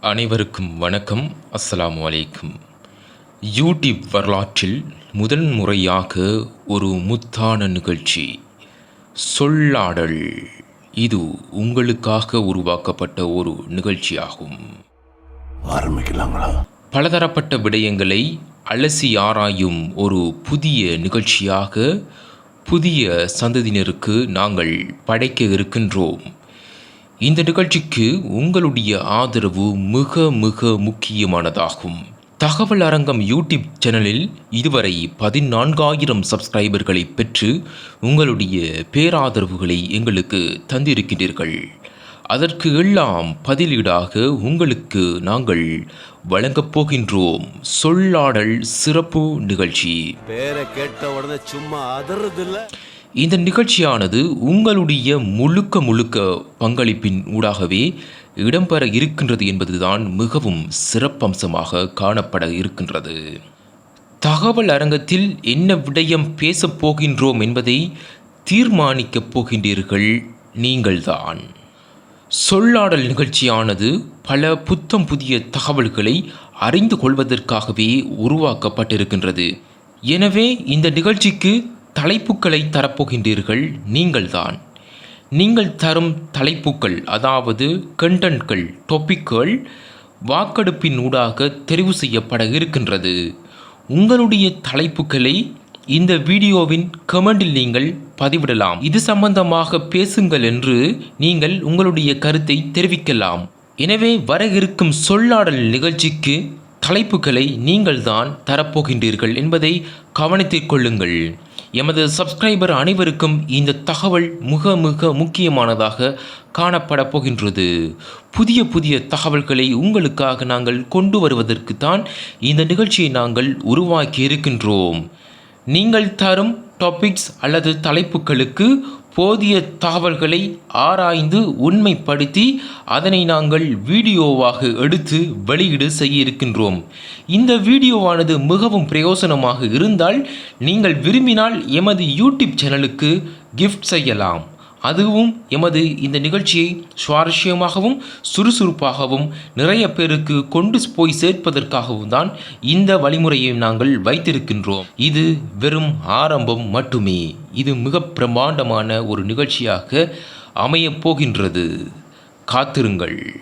அனைவருக்கும் வணக்கம். அஸ்ஸலாமு அலைக்கும். யூடியூப் வரலாற்றில் முதன் முறையாக ஒரு முத்தான நிகழ்ச்சி. சொல்லாடல். இது உங்களுக்காக உருவாக்கப்பட்ட ஒரு நிகழ்ச்சியாகும். ஆரம்பிக்கலாங்களா? பலதரப்பட்ட விடயங்களை அலசி ஆராயும் ஒரு புதிய நிகழ்ச்சியாக புதிய சந்ததியினருக்கு நாங்கள் படைக்க இருக்கின்றோம். இந்த நிகழ்ச்சிக்கு உங்களுடைய ஆதரவு மிக மிக முக்கியமானதாகும். தகவல் அரங்கம் யூடியூப் சேனலில் இதுவரை பதினான்காயிரம் சப்ஸ்கிரைபர்களை பெற்று உங்களுடைய பேராதரவுகளை எங்களுக்கு தந்திருக்கிறீர்கள். அதற்கு எல்லாம் பதிலீடாக உங்களுக்கு நாங்கள் வழங்கப் போகின்றோம். சொல்லாடல் சிறப்பு நிகழ்ச்சி. பேரை கேட்ட உடனே சும்மா அதறது இந்த நிகழ்ச்சியானது உங்களுடைய முழுக்க முழுக்க பங்களிப்பின் ஊடாகவே இடம்பெற இருக்கின்றது என்பதுதான் மிகவும் சிறப்பம்சமாக காணப்பட இருக்கின்றது. தகவல் அரங்கத்தில் என்ன விடயம் பேசப் போகின்றோம் என்பதை தீர்மானிக்கப் போகின்றீர்கள் நீங்கள்தான். சொல்லாடல் நிகழ்ச்சியானது பல புத்தம் புதிய தகவல்களை அறிந்து கொள்வதற்காகவே உருவாக்கப்பட்டிருக்கின்றது. எனவே இந்த நிகழ்ச்சிக்கு தலைப்புகளை தரப்போகின்றீர்கள் நீங்கள்தான். நீங்கள் தரும் தலைப்புகள் அதாவது கண்டன்ட்கள் டொப்பிக்கள் வாக்கெடுப்பின் ஊடாக தெரிவு செய்யப்பட இருக்கின்றது. உங்களுடைய தலைப்புகளை இந்த வீடியோவின் கமெண்டில் நீங்கள் பதிவிடலாம். இது சம்பந்தமாக பேசுங்கள் என்று நீங்கள் உங்களுடைய கருத்தை தெரிவிக்கலாம். எனவே வர இருக்கும் சொல்லாடல் நிகழ்ச்சிக்கு தலைப்புகளை நீங்கள்தான் தரப்போகின்றீர்கள் என்பதை கவனத்தில் கொள்ளுங்கள். எமது சப்ஸ்கிரைபர் அனைவருக்கும் இந்த தகவல் மிக மிக முக்கியமானதாக காணப்பட போகின்றது. புதிய புதிய தகவல்களை உங்களுக்காக நாங்கள் கொண்டு வருவதற்கு தான் இந்த நிகழ்ச்சியை நாங்கள் உருவாக்கி இருக்கின்றோம் நீங்கள் தரும் டாபிக்ஸ் அல்லது தலைப்புகளுக்கு போதிய தகவல்களை ஆராய்ந்து உண்மைப்படுத்தி அதனை நாங்கள் வீடியோவாக எடுத்து வெளியீடு செய்ய இருக்கின்றோம் இந்த வீடியோவானது மிகவும் பிரயோசனமாக இருந்தால் நீங்கள் விரும்பினால் எமது யூடியூப் சேனலுக்கு கிஃப்ட் செய்யலாம். அதுவும் எமது இந்த நிகழ்ச்சியை சுவாரஸ்யமாகவும் சுறுசுறுப்பாகவும் நிறைய பேருக்கு கொண்டு போய் சேர்ப்பதற்காகவும் தான் இந்த வழிமுறையை நாங்கள் வைத்திருக்கின்றோம். இது வெறும் ஆரம்பம் மட்டுமே. இது மிக பிரம்மாண்டமான ஒரு நிகழ்ச்சியாக அமையப் போகின்றது. காத்திருங்கள்.